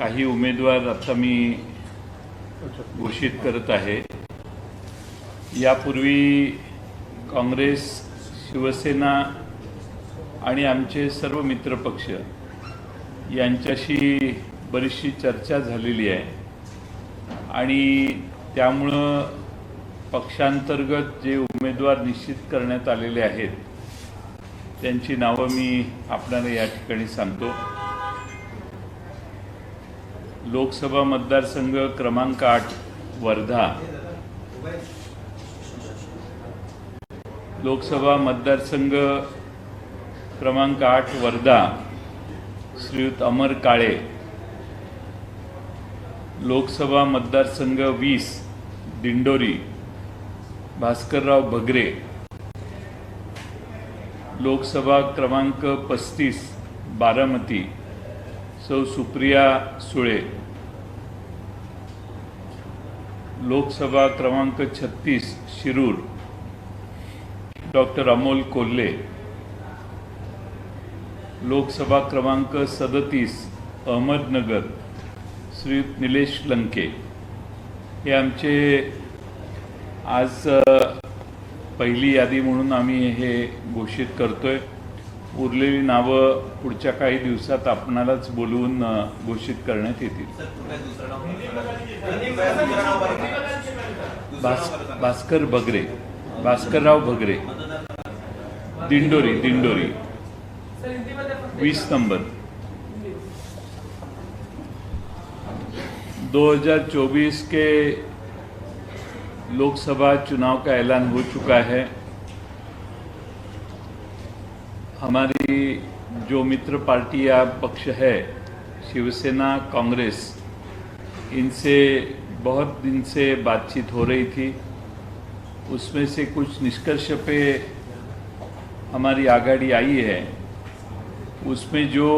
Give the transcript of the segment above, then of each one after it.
काही उमेदवार आता मी घोषित करत आहे. यापूर्वी काँग्रेस शिवसेना आणि आमचे सर्व मित्रपक्ष यांच्याशी बरीचशी चर्चा झालेली आहे. आणि त्यामुळं पक्षांतर्गत जे उमेदवार निश्चित करण्यात आलेले आहेत त्यांची नावं मी आपल्याला या ठिकाणी सांगतो. लोकसभा मतदारसंघ क्रमांक आठ वर्धा. लोकसभा मतदारसंघ क्रमांक आठ वर्धा. श्रीयुत अमर काळे. लोकसभा मतदारसंघ वीस दिंडोरी. भास्करराव भगरे. लोकसभा क्रमांक पस्तीस बारामती. सौ सुप्रिया सुळे. लोकसभा क्रमांक छत्तीस शिरूर. डॉक्टर अमोल कोल्हे. लोकसभा क्रमांक सदतीस अहमदनगर. श्री निलेश लंके. हे आमचे आज पहिली यादी म्हणून आम्ही हे घोषित करतोय. उरलेली नावं पुढच्या काही दिवसात आपणालाच बोलवून घोषित करण्यात येतील. भास भास्कर बगरे. भास्करराव भगरे दिंडोरी दिंडोरी. वीस नंबर. 2024 के लोकसभा चुनाव का ऐलान हो चुका है? हमारी जो मित्र पार्टी या पक्ष है, शिवसेना, कांग्रेस, इनसे बहुत दिन से बातचीत हो रही थी। उसमें से कुछ निष्कर्ष पे हमारी आगाड़ी आई है। उसमें जो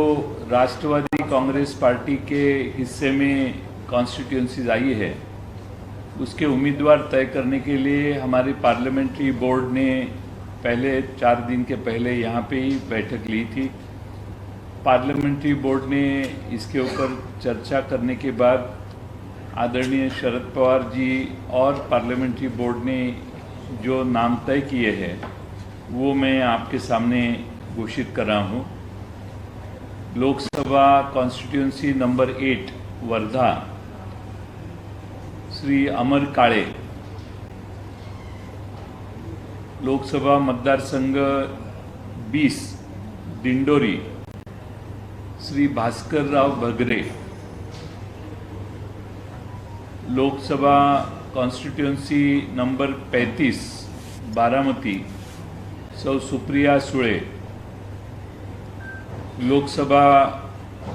राष्ट्रवादी कांग्रेस पार्टी के हिस्से में कॉन्स्टिट्यूंसीज आई है, उसके उम्मीदवार तय करने के लिए हमारी पार्लियामेंट्री बोर्ड ने पहले चार दिन के पहले यहाँ पे ही बैठक ली थी। पार्लियामेंट्री बोर्ड ने इसके ऊपर चर्चा करने के बाद आदरणीय शरद पवार जी और पार्लियामेंट्री बोर्ड ने जो नाम तय किए हैं, वो मैं आपके सामने घोषित कर रहा हूँ। Lok Sabha constituency number eight Wardha, Shri Amar Kale Lok Sabha मतदारसंघ बीस दिंडोरी श्री भास्करराव भगरे. लोकसभा कॉन्स्टिट्युएन्सी नंबर 35 बारामती सौ सुप्रिया सुळे. लोकसभा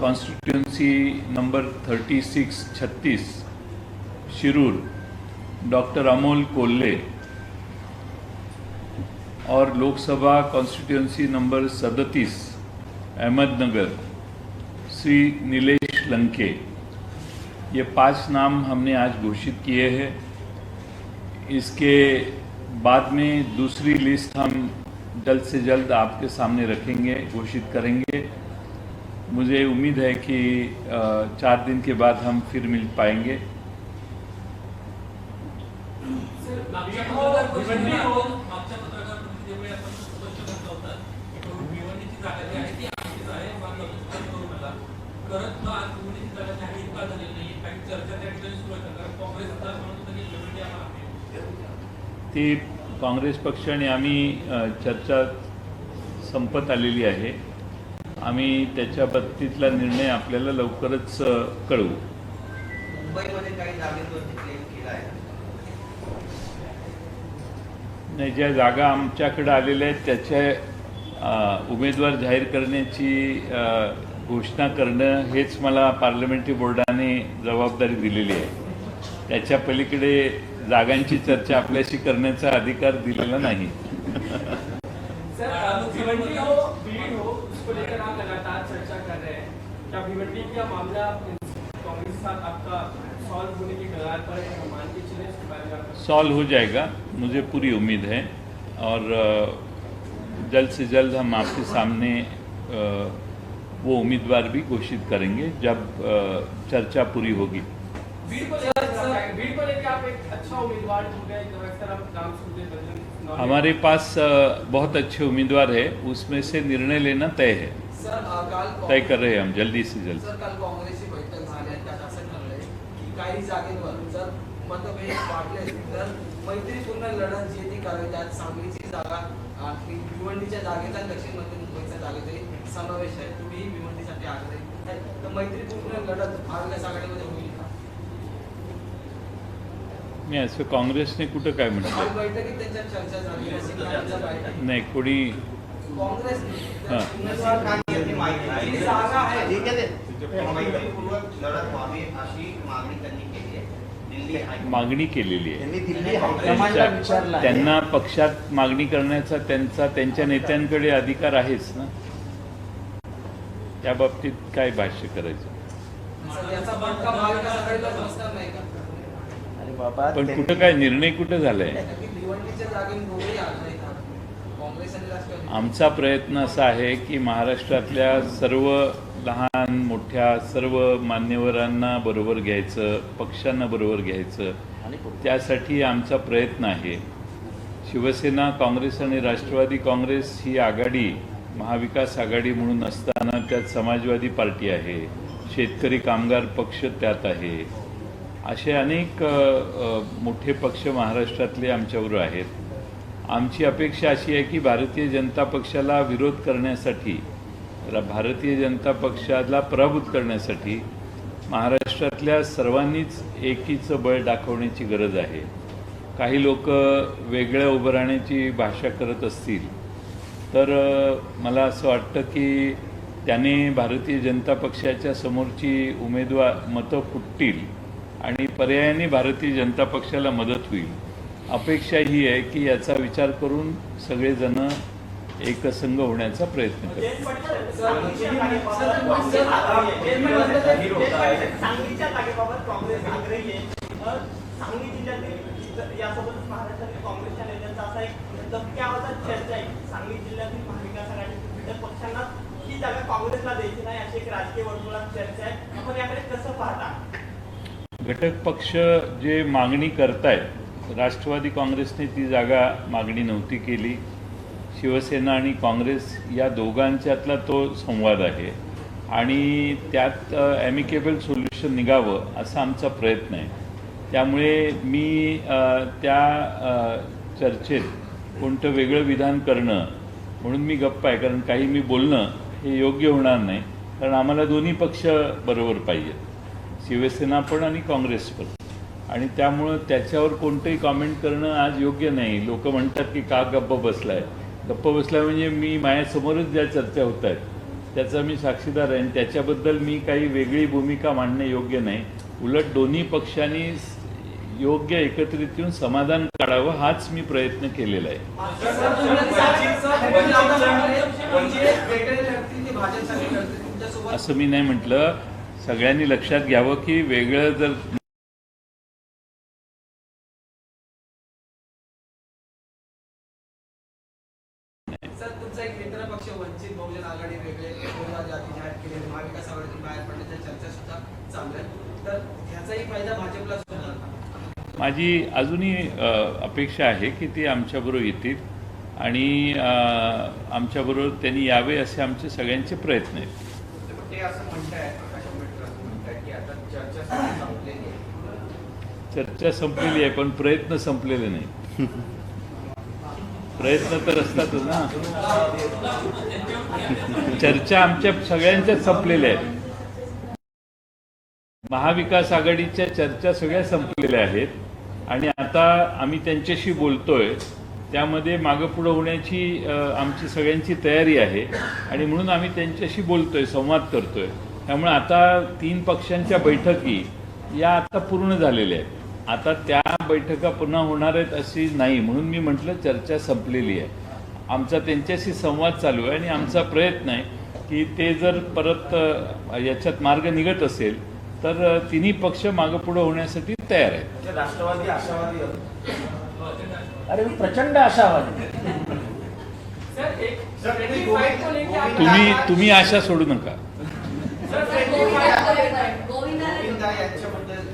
कॉन्स्टिट्युएन्सी नंबर 36 छत्तीस शिरूर. डॉक्टर अमोल कोल्हे. और लोकसभा कॉन्स्टिट्यूंसी नंबर सदतीस, अहमदनगर, श्री नीलेश लंके। ये पाँच नाम हमने आज घोषित किए हैं। इसके बाद में दूसरी लिस्ट हम जल्द से जल्द आपके सामने रखेंगे, घोषित करेंगे। मुझे उम्मीद है कि चार दिन के बाद हम फिर मिल पाएँगे। ती काँग्रेस पक्ष आणि आम्ही चर्चा संपत आलेली आहे. आम्ही त्याच्या बाबतीतला निर्णय आपल्याला लवकरच कळवू. मुंबईमध्ये काही जागेवरती क्लेम केला आहे. नाही ज्या जागा आमच्याकडे आलेल्या आहेत त्याच्या उमेदवार जाहीर करण्याची घोषणा करण हेच मला पार्लमेंटरी बोर्डाने जबाबदारी दिलेली आहे. त्याच्या पलीकडे जागांची चर्चा आपल्याशी करण्याचा अधिकार दिलेला नाही. सॉल्व हो जाएगा। मुझे पूरी उम्मीद है। और जल्द से जल्द हम आपके सामने वो उम्मीदवार भी घोषित करेंगे जब अ, चर्चा पूरी होगी। भीड़ को लेकर भीड़ को लेकर आप एक अच्छा उम्मीदवार ढूंढ रहे हैं जो अक्सर हम नाम सुनते हैं बजरंग नौले। हमारे पास अ, बहुत अच्छे उम्मीदवार है उसमें से निर्णय लेना तय है। सर अ, काल तय कर रहे हैं हम जल्दी से जल्द। सर काल काँग्रेसची बैठक झाली आणि त्यात असं ठरलंय की काही जागेवर जर मतभेद वाढले असतील तर मैत्रीपूर्ण लढत जी करावी त्यात सांगलीची जागा ही भिवंडीच्या जागेचा दक्षिण मध्य मुंबईच्या जागेचाही समावेश आहे. तुम्ही भिवंडीसाठी आग्रही आहे. तर मैत्रीपूर्ण लढत महाविकास आघाडीमध्ये होईल का? नाही असं काँग्रेसने कुठं काय काल म्हटलं बैठकीत त्यांच्या चर्चा झाली. अशी काहींचं काय? नाही. कोणी काँग्रेस हां. उमेदवार यांनी माहिती जी जागा आहे. ठीक आहे. ते. मैत्रीपूर्वक लढत व्हावी अशी मागणी त्यांनी केली आहे दिल्ली हाय मागणी केलेली आहे. त्यांनी पक्षात मागणी करण्याचा त्यांचा त्यांच्या नेत्यांकडे अधिकार आहेच ना? त्या बाबतीत काय भाष्य करायचं? पण कुठं काय निर्णय कुठं झालाय? आमचा प्रयत्न असा आहे की महाराष्ट्रातल्या सर्व लहान मोठ्या सर्व मान्यवरांना बरोबर घ्यायचं पक्षांना बरोबर घ्यायचं. त्यासाठी आमचा प्रयत्न आहे. शिवसेना काँग्रेस आणि राष्ट्रवादी काँग्रेस ही आघाडी महाविकास आघाडी म्हणून असताना त्यात समाजवादी पार्टी आहे. शेतकरी कामगार पक्ष त्यात आहे. असे अनेक मोठे पक्ष महाराष्ट्रातले आमच्याबरोबर आहेत. आमची अपेक्षा अशी आहे की भारतीय जनता पक्षाला विरोध करण्यासाठी भारतीय जनता पक्षाला पराभूत करण्यासाठी महाराष्ट्रातल्या सर्वांनीच एकीचं बळ दाखवण्याची गरज आहे. काही लोक वेगळ्या उभं राहण्याची भाषा करत असतील. तर मला असं वाटतं की त्याने भारतीय जनता पक्षाच्या समोरची उमेदवार मतं फुटतील आणि पर्यायाने भारतीय जनता पक्षाला मदत होईल. अपेक्षा ही आहे की याचा विचार करून सगळेजणं एकसंघ होण्याचा प्रयत्न करतो. यासोबतच महाराष्ट्रातील काँग्रेसच्या नेत्यांचा असा एक चर्चा आहे सांगली जिल्ह्यातील महाविकास घटक पक्षांना ही जागा काँग्रेसला द्यायची नाही अशी एक राजकीय वर्तुळात चर्चा आहे आपण याकडे कसं पाहता घटक पक्ष जे मागणी करतायत राष्ट्रवादी काँग्रेसने ती जागा मागणी नव्हती केली. शिवसेना आणि काँग्रेस या दोघांच्यातला तो संवाद आहे. आणि त्यात ॲमिकेबल सोल्युशन निघावं असा आमचा प्रयत्न आहे. त्यामुळे मी त्या चर्चेत कोणतं वेगळं विधान करणं म्हणून मी गप्प आहे. कारण काही मी बोलणं हे योग्य होणार नाही. कारण आम्हाला दोन्ही पक्ष बरोबर पाहिजेत. शिवसेना पण आणि काँग्रेस पण. आणि त्यामुळं त्याच्यावर कोणतंही कॉमेंट करणं आज योग्य नाही. लोक म्हणतात की का गप्प बसलाय? गप्प बसलाय म्हणजे मी माझ्यासमोरच ज्या चर्चा होत आहेत त्याचा मी साक्षीदार आहे आणि त्याच्याबद्दल मी काही वेगळी भूमिका मांडणे योग्य नाही. उलट दोन्ही पक्षांनी योग्य एकत्रित येऊन समाधान काढावं हाच मी प्रयत्न केलेला आहे. असं मी नाही म्हटलं. सगळ्यांनी लक्षात घ्यावं की वेगळं जर सर तुमचा एक मित्र पक्ष वंचित बहुजन आघाडी वेगळे उमेदवार यादी जाहीर केली महाविकास आघाडीतून बाहेर पडण्याच्या चर्चा सुद्धा चालू आहे तर ह्याचाही फायदा भाजपला होणार का? माझी अजूनही अपेक्षा आहे की ते आमच्याबरोबर येतील आणि आमच्याबरोबर त्यांनी यावे असे आमचे सगळ्यांचे प्रयत्न आहेत. ते असं म्हणताय प्रकाश आंबेडकर असं म्हणताय की आता चर्चा सुद्धा संपलेली आहे. चर्चा संपलेली आहे पण प्रयत्न संपलेले नाही प्रयत्न तर असतातच ना. चर्चा आमच्या सगळ्यांच्याच संपलेल्या आहेत. महाविकास आघाडीच्या चर्चा सगळ्या संपलेल्या आहेत. आणि आता आम्ही त्यांच्याशी बोलतोय. त्यामध्ये मागं पुढं होण्याची आमची सगळ्यांची तयारी आहे. आणि म्हणून आम्ही त्यांच्याशी बोलतोय संवाद करतोय. त्यामुळे आता तीन पक्षांच्या बैठकी या आता पूर्ण झालेल्या आहेत. आता त्या बैठका पुन्हा होणार आहेत अशी नाही. म्हणून मी म्हटलं चर्चा संपलेली आहे. आमचा त्यांच्याशी संवाद चालू आहे आणि आमचा प्रयत्न आहे की ते जर परत याच्यात मार्ग निघत असेल तर तिन्ही पक्ष मागं पुढं होण्यासाठी तयार आहेत. राष्ट्रवादी आशावादी अरे मी प्रचंड आशावादी. सर एक 75 को लेकर आप तुम्ही तुम्ही आशा सोडू नका.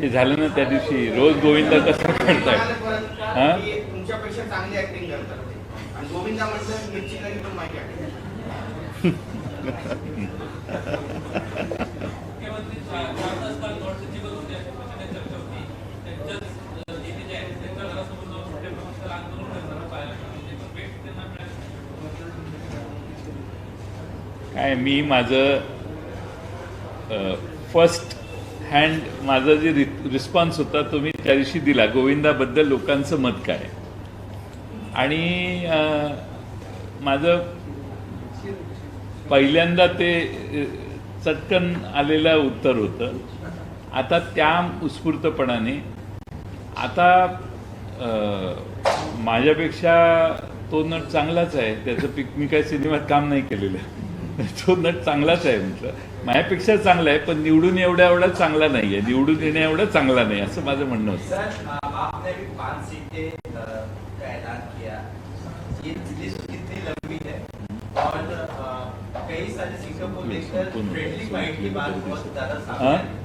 ते झालं ना त्या दिवशी. रोज गोविंदा कसं करताय? करतात काय मी माझं फर्स्ट हँड माझा जे रि रिस्पॉन्स होता तो मी त्या दिवशी दिला गोविंदाबद्दल लोकांचं मत काय? आणि माझं पहिल्यांदा ते चटकन आलेलं उत्तर होतं. आता त्या उत्स्फूर्तपणाने आता माझ्यापेक्षा तो नट चांगलाच आहे. त्याचं पिक मी काय सिनेमात काम नाही केलेलं. तो नट चांगलाच आहे म्हटलं. माझ्यापेक्षा चांगला आहे पण निवडून एवढा एवढा चांगला नाही आहे निवडून येण्या एवढा चांगला नाही असं माझं म्हणणं होतं. है हाँ? है।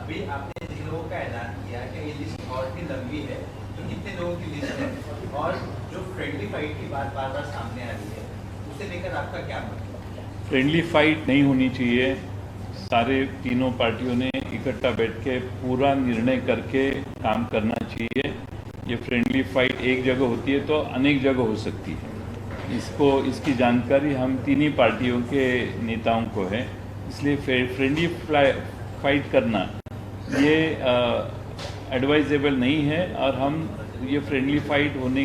अभी आपने जिन लोगों का ऐलान किया कि ये लिस्ट और भी लंबी है तो कितने लोगों की लिस्ट है? और जो फ्रेंडली फाइट की बात बार बार सामने आ रही है उसे लेकर आपका क्या मतलब फ्रेंडली फाइट नहीं होनी चाहिए। सारे तीनों पार्टियों ने इकट्ठा बैठ के पूरा निर्णय करके काम करना चाहिए। ये फ्रेंडली फाइट एक जगह होती है तो अनेक जगह हो सकती है। इसको, इसकी जानकारी हम तीन ही पार्टियों के नेताओं को है। इसलिए फ्रेंडली फाइट करना, ये एडवाइजेबल नहीं है और हम ये फ्रेंडली फाइट होने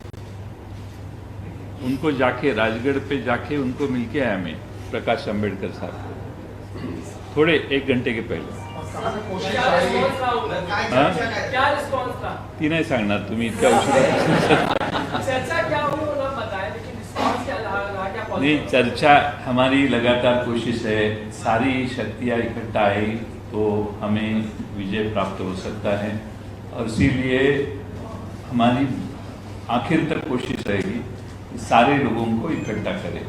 उनको जाके राजगढ़ पे जाके उनको मिल के आया मैं प्रकाश अंबेडकर साहब को। थोड़े एक घंटे के पहले। हाँ? ती नाही सांगणार तुम्ही इतक्या उशिरा क्या नहीं चर्चा हमारी लगातार कोशिश है सारी शक्तियाँ इकट्ठा आई तो हमें विजय प्राप्त हो सकता है। और इसीलिए हमारी आखिर तक कोशिश रहेगी। सारे लोगों को इकट्ठा करें।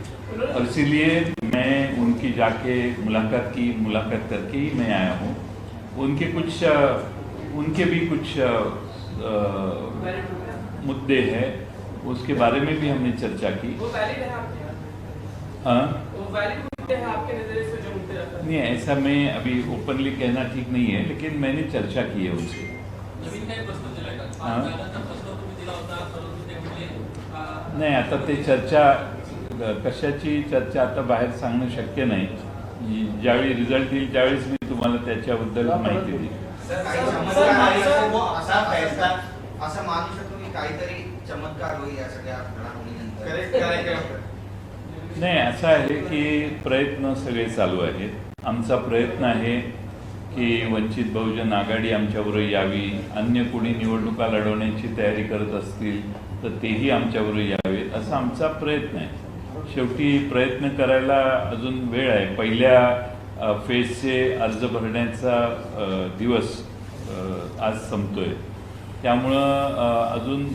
और इसीलिए मैं उनकी जाके मुलाकात की मुलाकात करके ही मैं आया हूँ। उनके कुछ उनके भी कुछ गया? मुद्दे हैं। उसके बारे में भी हमने चर्चा की। वो वैलिड है हाँ? हैं हैं? नहीं ऐसा मैं अभी ओपनली कहना ठीक नहीं है लेकिन मैंने चर्चा की है उनसे। हा? नाही आता ते चर्चा कशाची चर्चा आता बाहेर सांगणं शक्य नाही. ज्यावेळी रिझल्ट येईल त्यावेळेस मी तुम्हाला त्याच्याबद्दल माहिती देईल नाही असं आहे की प्रयत्न सगळे चालू आहेत. आमचा प्रयत्न आहे की वंचित बहुजन आघाडी आमच्याबरोबर यावी. अन्य कोणी निवडणुका लढवण्याची तयारी करत असतील तर तेही आमच्याबरोबर यावेत असा आमचा प्रयत्न आहे शेवटी प्रयत्न करायला अजून वेळ आहे पहिल्या फेजचे अर्ज भरण्याचा दिवस आज संपतोय त्यामुळं अजून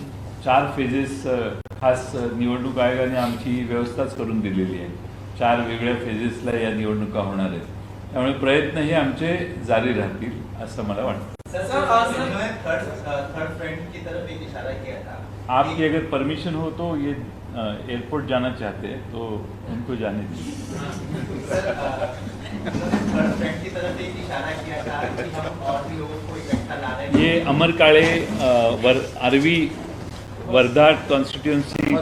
चार फेजेस खास निवडणूक आयोगाने आमची व्यवस्थाच करून दिलेली आहे चार वेगळ्या फेजेसला या निवडणुका होणार आहेत त्यामुळे प्रयत्न हे आमचे जारी राहतील असं मला वाटतं आपकी अगर परमिशन हो तो ये अ, एयरपोर्ट जाना चाहते हैं तो उनको जाने दीजिए। सर थर्ड फ्रेंड की तरफ एक इशारा किया था कि हम और भी लोगों को इकट्ठा ला रहे हैं ये अमर काळे अ, वर आरवी वर्धा कॉन्स्टिट्यूंसी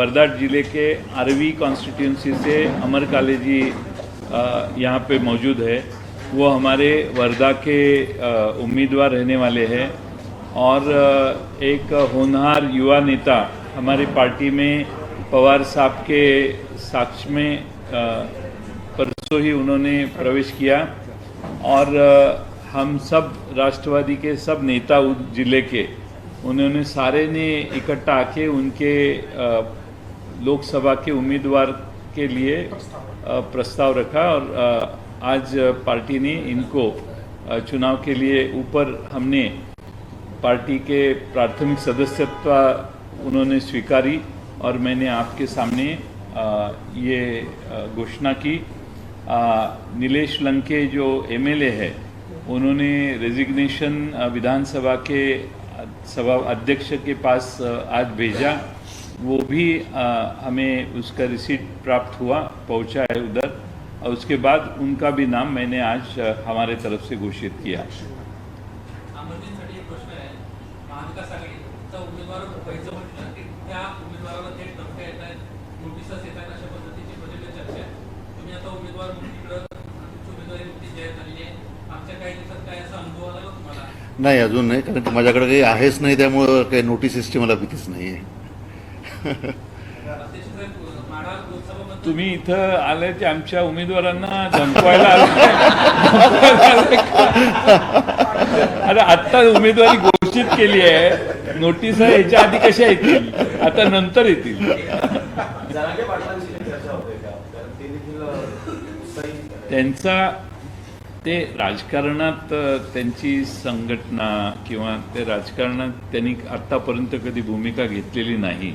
वर्धा जिले के आरवी कॉन्स्टिट्यूंसी से अमर काले जी अ, यहाँ पे मौजूद है। वो हमारे वर्धा के अ, उम्मीदवार रहने वाले हैं। और एक होनहार युवा नेता हमारी पार्टी में पवार साहब के साक्ष में परसों ही उन्होंने प्रवेश किया और हम सब राष्ट्रवादी के सब नेता ज़िले के, उन्होंने सारे ने इकट्ठा आके उनके लोकसभा के उम्मीदवार के लिए प्रस्ताव रखा और आज पार्टी ने इनको चुनाव के लिए ऊपर हमने पार्टी के प्राथमिक सदस्यत्व उन्होंने स्वीकारी और मैंने आपके सामने ये घोषणा की। नीलेश लंके जो एमएलए है, उन्होंने रेजिग्नेशन विधानसभा के सभा अध्यक्ष के पास आज भेजा। वो भी हमें उसका रिसीट प्राप्त हुआ, पहुँचा है उधर। और उसके बाद उनका भी नाम मैंने आज हमारे तरफ़ से घोषित किया। नाही अजून नाही कारण की माझ्याकडे काही आहेच नाही त्यामुळं काही नोटिसेसची मला भीतीच नाही आहे तुम्ही इथं आले ते आमच्या उमेदवारांना धमकवायला आले अरे आत्ता उमेदवारी घोषित केली आहे. नोटीस याच्या आधी कशा येतील आता नंतर येतील. जरांगे पाटलांशी काही चर्चा होते का? कारण ते देखील अ, सही त्यांचा ते राजकारणात त्यांची संघटना किंवा ते राजकारणात त्यांनी आत्तापर्यंत कधी भूमिका घेतलेली नाही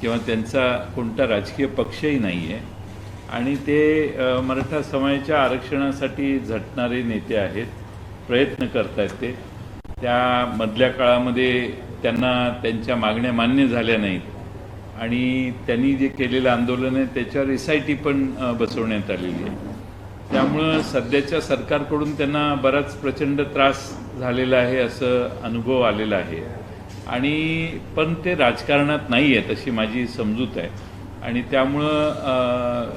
किंवा त्यांचा कोणता राजकीय पक्षही नाही आहे आणि ते मराठा समाजाच्या आरक्षणासाठी झटणारे नेते आहेत प्रयत्न करत आहेत ते. त्या मधल्या काळामध्ये त्यांना त्यांच्या मागण्या मान्य झाल्या नाहीत. आणि त्यांनी जे केलेलं आंदोलन आहे त्याच्यावर एस आय टी पण बसवण्यात आलेली आहे. त्यामुळं सध्याच्या सरकारकडून त्यांना बराच प्रचंड त्रास झालेला आहे असं अनुभव आलेला आहे. आणि पण ते राजकारणात नाही आहेत अशी माझी समजूत आहे. आणि त्यामुळं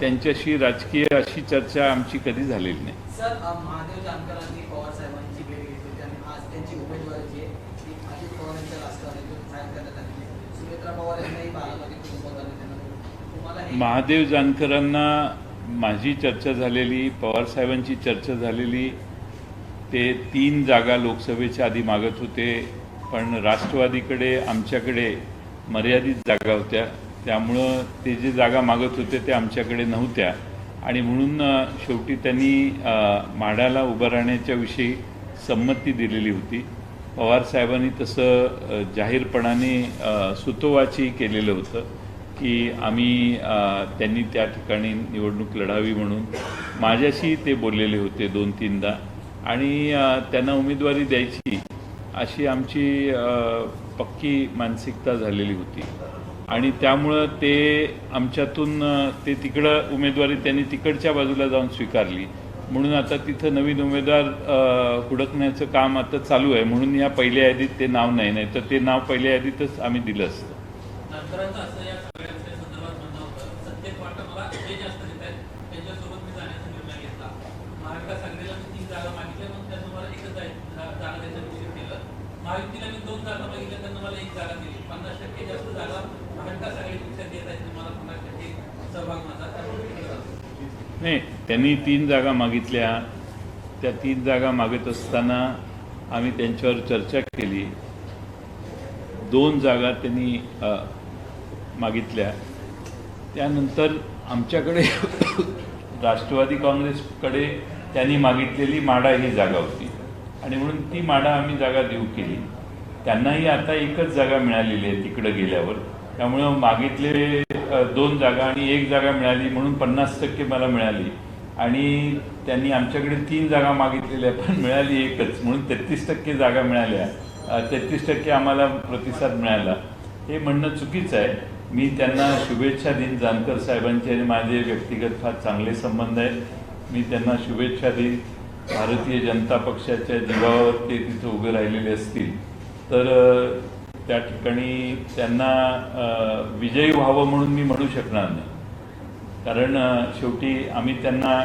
त्यांच्याशी राजकीय अशी चर्चा आमची कधी झालेली नाही. महादेव जानकरांनी माझी चर्चा झालेली पवारसाहेबांची चर्चा झालेली ते तीन जागा लोकसभेच्या आधी मागत होते पण राष्ट्रवादीकडे आमच्याकडे मर्यादित जागा होत्या. त्यामुळं ते जे जागा मागत होते ते आमच्याकडे नव्हत्या. आणि म्हणून शेवटी त्यांनी माडाला उभं राहण्याच्या विषयी संमती दिलेली होती. पवारसाहेबांनी तसं जाहीरपणाने सुतोवाची केलेलं होतं. की आम्ही त्यांनी त्या ठिकाणी निवडणूक लढावी म्हणून माझ्याशी ते बोललेले होते दोन तीनदा. आणि त्यांना उमेदवारी द्यायची अशी आमची पक्की मानसिकता झालेली होती. आणि त्यामुळं ते आमच्यातून ते तिकडं उमेदवारी त्यांनी तिकडच्या बाजूला जाऊन स्वीकारली. म्हणून आता तिथं नवीन उमेदवार हुडकण्याचं काम आता चालू आहे. म्हणून या पहिल्या यादीत ते नाव नाही. नाही तर ते नाव पहिल्या यादीतच आम्ही दिलं असतं नंतराचं असं या सगळ्यांच्या संदर्भात म्हणणं होतं सत्तेत वाटतं मला जे जास्त देत आहेत त्यांच्यासोबत मी जाण्याचा निर्णय घेतला महाविकास आघाडीला मी तीन जागा मागितल्या मग त्यांना मला एकच जाय- जा- जागा द्यायचं निश्चित केलं महायुतीला मी दोन जागा मागितल्या त्यांना मला एक जागा दिली पन्नास टक्के जास्त जागा महाविकास आघाडीपेक्षा देत आहेत आणि मला पन्नास टक्के सहभाग माझा त्यामुळे तिकडे जातो. नाही त्यांनी तीन जागा मागितल्या. त्या तीन जागा मागत असताना आम्ही त्यांच्यावर चर्चा केली. दोन जागा त्यांनी मागितल्या. त्यानंतर आमच्याकडे राष्ट्रवादी काँग्रेसकडे त्यांनी मागितलेली माडा ही जागा होती. आणि म्हणून ती माडा आम्ही जागा देऊ केली. त्यांनाही आता एकच जागा मिळालेली आहे तिकडं गेल्यावर. त्यामुळं मागितले दोन जागा आणि एक जागा मिळाली म्हणून पन्नास टक्के मला मिळाली. आणि त्यांनी आमच्याकडे तीन जागा मागितलेल्या पण मिळाली एकच. म्हणून तेहतीस टक्के जागा मिळाल्या. तेहतीस टक्के आम्हाला प्रतिसाद मिळाला. हे म्हणणं चुकीचं आहे. मी त्यांना शुभेच्छा देईन जानकर साहेबांचे आणि माझे व्यक्तिगत फार चांगले संबंध आहेत. मी त्यांना शुभेच्छा देईन. भारतीय जनता पक्षाच्या जीवावर ते तिथं उभे राहिलेले असतील. तर त्या ठिकाणी त्यांना विजयी व्हावं म्हणून मी म्हणू शकणार नाही. कारण शेवटी आम्ही त्यांना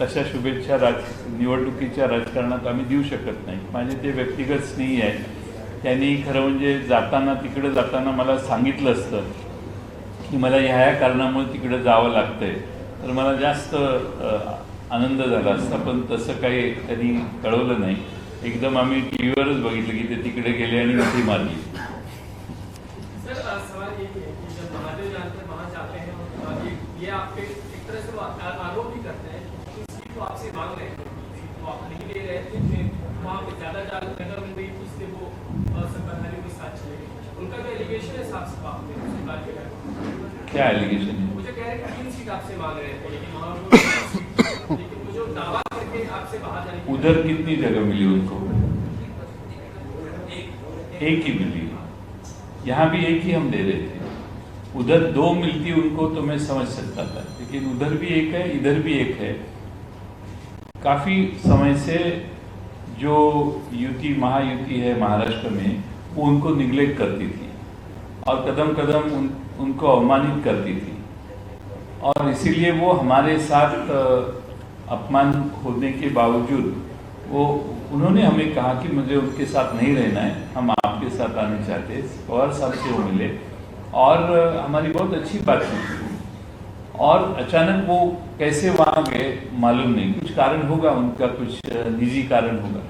तशा शुभेच्छा राज निवडणुकीच्या राजकारणात आम्ही देऊ शकत नाही. माझे ते व्यक्तिगत स्नेही आहे त्यांनी खरं म्हणजे जाताना तिकडं जाताना मला सांगितलं असतं की मला ह्या ह्या कारणामुळे तिकडं जावं लागतंय. तर मला जास्त आनंद झाला असता पण तसं काही त्यांनी कळवलं नाही. एकदम आम्ही टी व्हीवरच बघितलं की ते तिकडे गेले आणि मिठी मारली. तरह से आरोप भी करते हैं कि सीट को आपसे मांग रहे थे सीट को आप नहीं ले रहे थे फिर वहाँ पे ज़्यादा जगह मिल गई थी इसलिए वो अ, के साथ चले गए। उनका जो एलिगेशन है साफ़ साफ़ आपने क्या एलिगेशन है? मुझे कह रहे हैं कि तीन सीट आपसे मांग रहे थे लेकिन वहाँ लेकिन जो दावा करके आपसे बाहर जाने उधर कितनी जगह मिली उनको? एक ही मिली। यहाँ भी एक ही हम दे रहे थे। उधर दो मिलती उनको तो मैं समझ सकता था। लेकिन उधर भी एक है इधर भी एक है। काफ़ी समय से जो युति महायुति है महाराष्ट्र में वो उनको निग्लेक्ट करती थी और कदम कदम उन, उनको अवमानित करती थी। और इसीलिए वो हमारे साथ अपमान होने के बावजूद वो उन्होंने हमें कहा कि मुझे उनके साथ नहीं रहना है हम आपके साथ आने चाहते पवार साहब से वो मिले। और हमारी बहुत अच्छी बात हुई और अचानक वो कैसे वहाँ गए, मालूम नहीं। कुछ कारण होगा, उनका कुछ निजी कारण होगा।